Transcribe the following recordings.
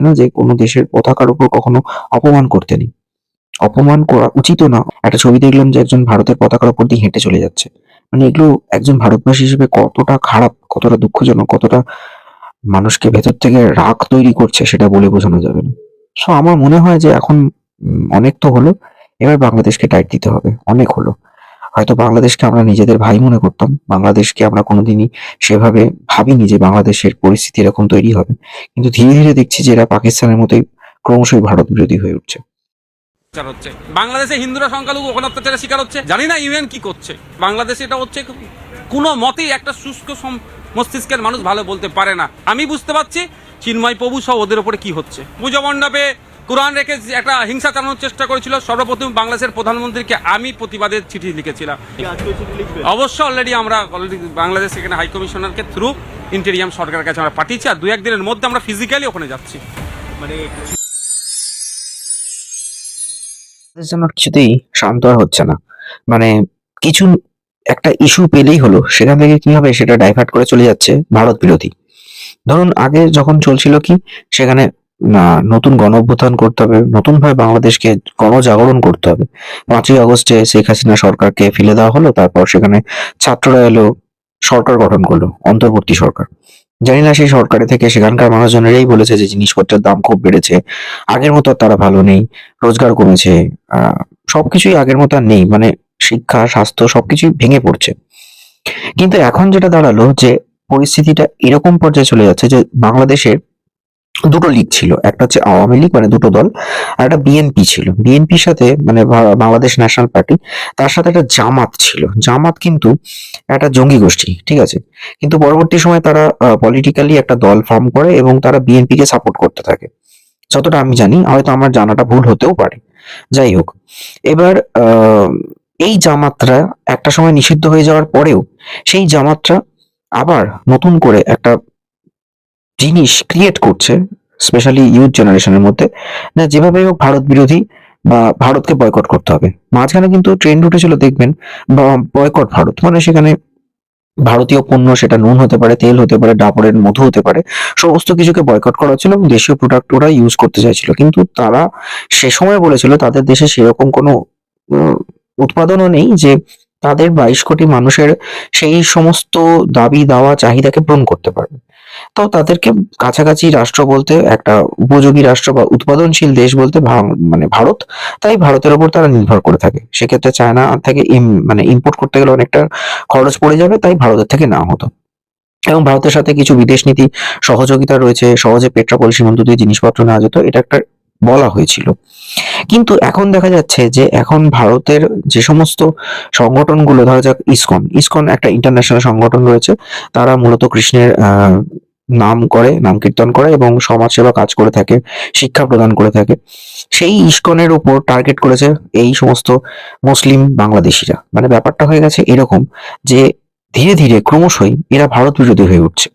না যে কোনো দেশের পতাকার উপর কখনো অপমান করতে নেই। অপমান করা উচিতও না। একটা ছবি দেখলাম যে একজন ভারতের পতাকার উপর দিয়ে হেঁটে চলে যাচ্ছে। মানে এগুলো একজন ভারতবাসী হিসেবে কতটা খারাপ, কতটা দুঃখজনক, কতটা মানুষকে ভেতর থেকে রাগ তৈরি করছে সেটা বলে বোঝানো যাবে না। সো আমার মনে হয় যে এখন অনেক তো হলো, এবার বাংলাদেশকে টাইট দিতে হবে। অনেক হলো। হয়তো বাংলাদেশকে আমরা নিজেদের ভাই মনে করতাম। বাংলাদেশকে আমরা কোনোদিনই সেভাবে ভাবিনি যে বাংলাদেশের পরিস্থিতি এরকম তৈরি হবে। কিন্তু ধীরে ধীরে দেখছি যে এরা পাকিস্তানের মতোই ক্রমশই ভারত বিরোধী হয়ে উঠছে। বাংলাদেশে হিন্দুরা সংখ্যালঘু ওখানে অত্যাচারের শিকার হচ্ছে। জানি না ইউএন কি করছে। বাংলাদেশে এটা হচ্ছে কোনো মতেই একটা শুষ্ক মস্তিষ্কের মানুষ ভালো বলতে পারে না। আমি বুঝতে পারছি, চিন্ময় প্রভু সহ ওদের উপরে কি হচ্ছে। পুজো মণ্ডপে কোরআন রেখে যে একটা হিংসা চালানোর চেষ্টা করেছিল। সর্বপ্রথম বাংলাদেশের প্রধানমন্ত্রীকে আমি প্রতিবাদের চিঠি লিখেছিলাম। অবশ্য অলরেডি আমরা অলরেডি বাংলাদেশ এখানে হাই কমিশনারকে থ্রু ইন্টেরিয়াম সরকারের কাছে আমরা পাঠিয়েছি আর দু একদিনের মধ্যে আমরা ফিজিক্যালি ওখানে যাচ্ছি। যেন কিছুতেই শান্ত আর হচ্ছে না। মানে কিছু একটা ইস্যু পেলেই হলো সেখান থেকে কি হবে সেটা ডাইভার্ট করে চলে যাচ্ছে ভারত বিরোধী। ধরুন আগে যখন চলছিল কি সেখানে নতুন গণ অভ্যুত্থান করতে হবে নতুন ভাবে বাংলাদেশকে গণজাগরণ করতে হবে। পাঁচই আগস্টে শেখ হাসিনা সরকারকে ফেলে দেওয়া হলো, তারপর সেখানে ছাত্ররা এলো, সরকার গঠন করল, অন্তর্বর্তী সরকার। জানি না সেই সরকারে থেকে সেখানকার মানুষজনেরাই বলেছে যে জিনিসপত্রের দাম খুব বেড়েছে, আগের মতো তারা ভালো নেই, রোজগার কমেছে সবকিছুই আগের মতো আর নেই মানে শিক্ষা, স্বাস্থ্য সবকিছুই ভেঙে পড়ছে। কিন্তু এখন যেটা দাঁড়াল যে পরিস্থিতিটা এরকম পর্যায়ে চলে যাচ্ছে যে বাংলাদেশের দুটো লীগ ছিল, একটা হচ্ছে আওয়ামী লীগ মানে দুটো দল, আর একটা বিএনপি ছিল। বিএনপির সাথে মানে বাংলাদেশ ন্যাশনাল পার্টি, তার সাথে একটা জামাত ছিল। জামাত কিন্তু একটা জঙ্গি গোষ্ঠী, ঠিক আছে? কিন্তু পরবর্তী সময় তারা পলিটিক্যালি একটা দল ফর্ম করে এবং তারা বিএনপি কে সাপোর্ট করতে থাকে। যতটা আমি জানি, হয়তো আমার জানাটা ভুল হতেও পারে। যাই হোক, এবার এই জামাতরা একটা সময় নিষিদ্ধ হয়ে যাওয়ার পরেও সেই জামাতরা আবার নতুন করে একটা জিনিস ক্রিয়েট করছে স্পেশালি ইউথ জেনারেশনের মধ্যে, না যেভাবে হোক ভারত বিরোধী বা ভারতকে বয়কট করতে হবে। মাঝখানে কিন্তু ট্রেন্ড উঠেছিল, দেখবেন বয়কট ভারত মানে সেখানে ভারতীয় পণ্য সেটা নুন হতে পারে, তেল হতে পারে, ডাবরের মধু হতে পারে, সমস্ত কিছুকে বয়কট করা হচ্ছিল এবং দেশীয় প্রোডাক্ট ওরা ইউজ করতে চাইছিল। কিন্তু তারা সে সময় বলেছিল, তাদের দেশে সেরকম কোনো উৎপাদনও নেই যে তাদের বাইশ কোটি মানুষের সেই সমস্ত দাবি দাওয়া চাহিদাকে পূরণ করতে পারবে। তো তাদেরকে কাছাকাছি রাষ্ট্র বলতে একটা উপযোগী রাষ্ট্র বা উৎপাদনশীল দেশ বলতে মানে ভারত, তাই ভারতের উপর তারা নির্ভর করে থাকে। সেক্ষেত্রে চায়না থেকে মানে ইম্পোর্ট করতে গেলে অনেকটা খরচ পড়ে যাবে, তাই ভারতের থেকে না হতো। এবং ভারতের সাথে কিছু বিদেশ নীতি সহযোগিতা রয়েছে, সহজে পেট্রাপোল সীমান্ত দিয়ে জিনিসপত্র নেওয়া যেত, এটা একটা বলা হয়েছিল। কিন্তু এখন দেখা যাচ্ছে যে এখন ভারতের যে সমস্ত সংগঠনগুলো, ধরা যাক ইসকন ইসকন একটা ইন্টারন্যাশনাল সংগঠন রয়েছে, তারা মূলত কৃষ্ণের নাম করে, নাম কীর্তন করে এবং সমাজসেবা কাজ করে থাকে, শিক্ষা প্রদান করে থাকে। সেই ইস্কনের উপর টার্গেট করেছে এই সমস্ত মুসলিম বাংলাদেশিরা। মানে ব্যাপারটা হয়ে গেছে এরকম যে ধীরে ধীরে ক্রমশই এরা ভারত বিরোধী হয়ে উঠছে।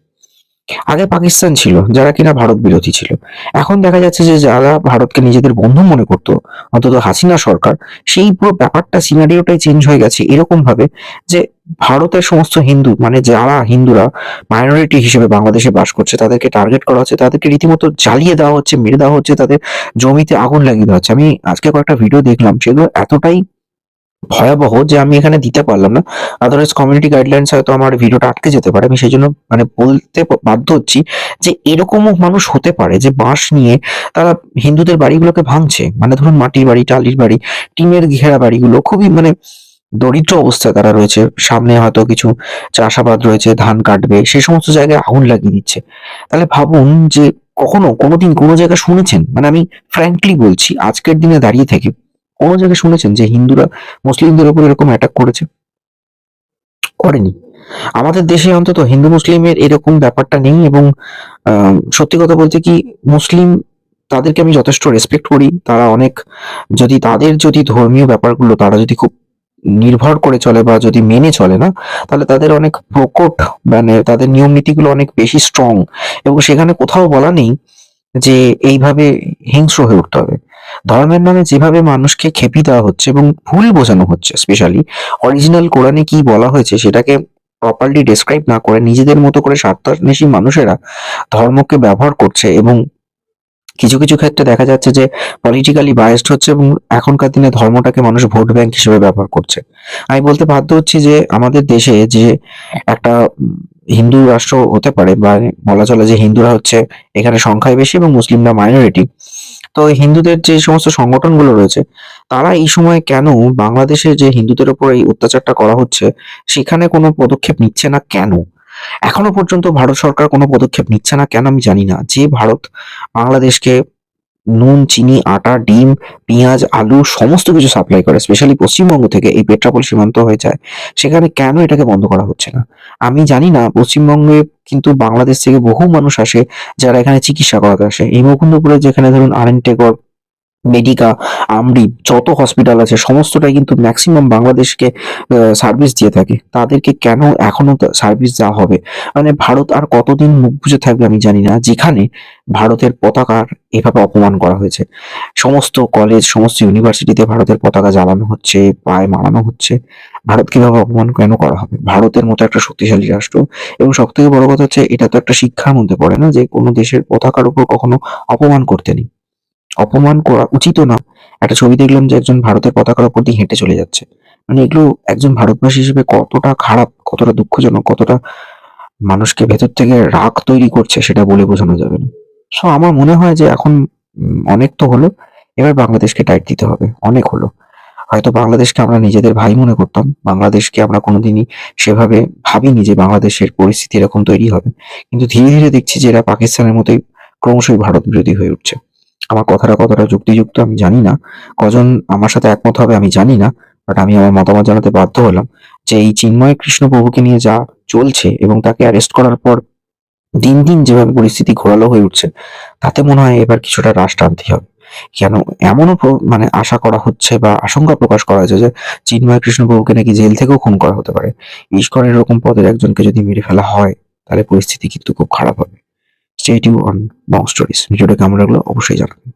আগে পাকিস্তান ছিল, যারা কিনা ভারত বিরোধী ছিল। এখন দেখা যাচ্ছে যে যারা ভারতকে নিজেদের বন্ধু মনে করতো, অন্তত হাসিনা সরকার, সেই পুরো ব্যাপারটা সিনারিওটাই চেঞ্জ হয়ে গেছে এরকম ভাবে যে ভারতের সমস্ত হিন্দু মানে যারা হিন্দুরা মাইনরিটি হিসেবে বাংলাদেশে বাস করছে, তাদেরকে টার্গেট করা হচ্ছে, তাদেরকে রীতিমতো জ্বালিয়ে দেওয়া হচ্ছে, মেরে দেওয়া হচ্ছে, তাদের জমিতে আগুন লাগিয়ে দেওয়া হচ্ছে। আমি আজকে কয়েকটা ভিডিও দেখলাম, সেগুলো এতটাই ভয়াবহ যে আমি এখানে দিতে পারলাম না। আদারওয়াইজ কমিউনিটি গাইডলাইন্স হয়তো আমার ভিডিওটা আটকে যেতে পারে। আমি সেই জন্য মানে বলতে বাধ্য হচ্ছি যে এরকমও মানুষ হতে পারে যে বাঁশ নিয়ে তারা হিন্দুদের বাড়িগুলোকে ভাঙছে। মানে ধরুন মাটির বাড়ি, টালির বাড়ি, টিনের ঘেরা বাড়িগুলো, খুবই মানে দরিদ্র অবস্থায় তারা রয়েছে। সামনে হয়তো কিছু চাষাবাদ রয়েছে, ধান কাটবে সেই সমস্ত জায়গায় আগুন লাগিয়ে দিচ্ছে। তাহলে ভাবুন যে কখনো, কোনোদিন কোনো জায়গায় শুনেছেন মানে আমি ফ্র্যাঙ্কলি বলছি, আজকের দিনে দাঁড়িয়ে থেকে কোনো জায়গায় শুনেছেন যে হিন্দুরা মুসলিমদের উপর এরকম অ্যাটাক করেছে? করেনি। আমাদের দেশে অন্তত হিন্দু মুসলিমের এরকম ব্যাপারটা নেই এবং সত্যি কথা বলতে কি মুসলিম তাদেরকে আমি যথেষ্ট রেসপেক্ট করি। তারা অনেক, যদি তাদের যদি ধর্মীয় ব্যাপারগুলো, তারা যদি খুব নির্ভর করে চলে বা যদি মেনে চলে না, তাহলে তাদের অনেক প্রকট মানে তাদের নিয়ম নীতিগুলো অনেক বেশি স্ট্রং এবং সেখানে কোথাও বলা নেই যে এইভাবে হিংস্র হয়ে উঠতে হবে। ধর্মের নামে যেভাবে মানুষকে খেপি দেওয়া হচ্ছে এবং ভুল বোঝানো হচ্ছে স্পেশালি অরিজিনাল কোরআনে কি বলা হয়েছে সেটাকে প্রপারলি ডেসক্রাইব না করে নিজেদের মতো করে স্বার্থান্বেষী মানুষেরা ধর্মকে ব্যবহার করছে এবং কিছু কিছু ক্ষেত্রে দেখা যাচ্ছে যে পলিটিক্যালি বায়াসড হচ্ছে এবং এখনকার দিনে ধর্মটাকে মানুষ ভোট ব্যাংক হিসেবে ব্যবহার করছে। আমি বলতে বাধ্য হচ্ছি যে আমাদের দেশে যে একটা হিন্দু রাষ্ট্র হতে পারে বা বলা চলে যে হিন্দুরা হচ্ছে এখানে সংখ্যায় বেশি এবং মুসলিমরা মাইনরিটি তো হিন্দুদের যে সমস্ত সংগঠনগুলো রয়েছে, তারা এই সময় কেন বাংলাদেশে যে হিন্দুদের উপর এই অত্যাচারটা করা হচ্ছে, সেখানে কোনো পদক্ষেপ নিচ্ছে না কেন? এখনও পর্যন্ত ভারত সরকার কোনো পদক্ষেপ নিচ্ছে না। কেন আমি জানি না। যে ভারত, বাংলাদেশকে নুন, চিনি, আটা, ডিম, পেঁয়াজ, আলু সমস্ত কিছু সাপ্লাই করে স্পেশালি পশ্চিমবঙ্গ থেকে এই পেট্রাপোল সীমান্ত হয়ে যায়, সেখানে কেন এটাকে বন্ধ করা হচ্ছে না? আমি জানি না, পশ্চিমবঙ্গে কিন্তু বাংলাদেশ থেকে বহু মানুষ আসে যারা এখানে চিকিৎসা করাতে আসে। এই মুকুন্দপুরে যেখানে ধরুন আর এন টেকর মেডিকা আমরি যত হসপিটাল আছে, সমস্তটাই কিন্তু ম্যাক্সিমাম বাংলাদেশকে সার্ভিস দিয়ে থাকে। তাদেরকে কেন এখনও সার্ভিস দেওয়া হবে? মানে ভারত আর কতদিন মুখ বুজে থাকবে আমি জানি না, যেখানে ভারতের পতাকার এভাবে অপমান করা হয়েছে। সমস্ত কলেজ সমস্ত ইউনিভার্সিটিতে ভারতের পতাকা জ্বালানো হচ্ছে, পায়ে মারানো হচ্ছে। ভারত কীভাবে অপমান কেন করা হবে? ভারতের মতো একটা শক্তিশালী রাষ্ট্র। এবং সব থেকে বড় কথা হচ্ছে, এটা তো একটা শিক্ষার মধ্যে পড়ে না যে কোনো দেশের পতাকার উপর কখনো অপমান করতে নেই। অপমান করা উচিত না। একটা ছবি দেখলাম যে একজন ভারতের পতাকার উপর দিয়ে হেঁটে চলে যাচ্ছে। মানে এগুলো একজন ভারতবাসী হিসেবে কতটা খারাপ, কতটা দুঃখজনক, কতটা মানুষকে ভেতর থেকে রাগ তৈরি করছে সেটা বলে বোঝানো যাবে না। সো আমার মনে হয় যে এখন অনেক তো হলো, এবার বাংলাদেশকে টাইট দিতে হবে। অনেক হলো। হয়তো বাংলাদেশকে আমরা নিজেদের ভাই মনে করতাম, বাংলাদেশকে আমরা কোনোদিনই সেভাবে ভাবিনি যে বাংলাদেশের পরিস্থিতি এরকম তৈরি হবে। কিন্তু ধীরে ধীরে দেখছি যে এরা পাকিস্তানের মতোই ক্রমশই ভারত বিরোধী হয়ে উঠছে। আমার কথাটা কতটা যুক্তিযুক্ত আমি জানি না। কজন আমার সাথে একমত হবে আমি জানি না বাট আমি আমার মতামত জানাতে বাধ্য হলাম যে এই চিন্ময় কৃষ্ণ প্রভুকে নিয়ে যা চলছে এবং তাকে অ্যারেস্ট করার পর দিন দিন যেভাবে পরিস্থিতি ঘোরালো হয়ে উঠছে, তাতে মনে হয় এবার কিছুটা হ্রাস টানতেই হবে। কেন এমনও মানে আশা করা হচ্ছে বা আশঙ্কা প্রকাশ করা হয়েছে যে চিন্ময় কৃষ্ণ প্রভুকে নাকি জেল থেকেও খুন করা হতে পারে। ঈশ্বরের এরকম পদের একজনকে যদি মেরে ফেলা হয়, তাহলে পরিস্থিতি কিন্তু খুব খারাপ হবে। স্টেটিউ অন বং স্টোরিজ ভিডিওটা কেমন লাগল অবশ্যই জানাবেন।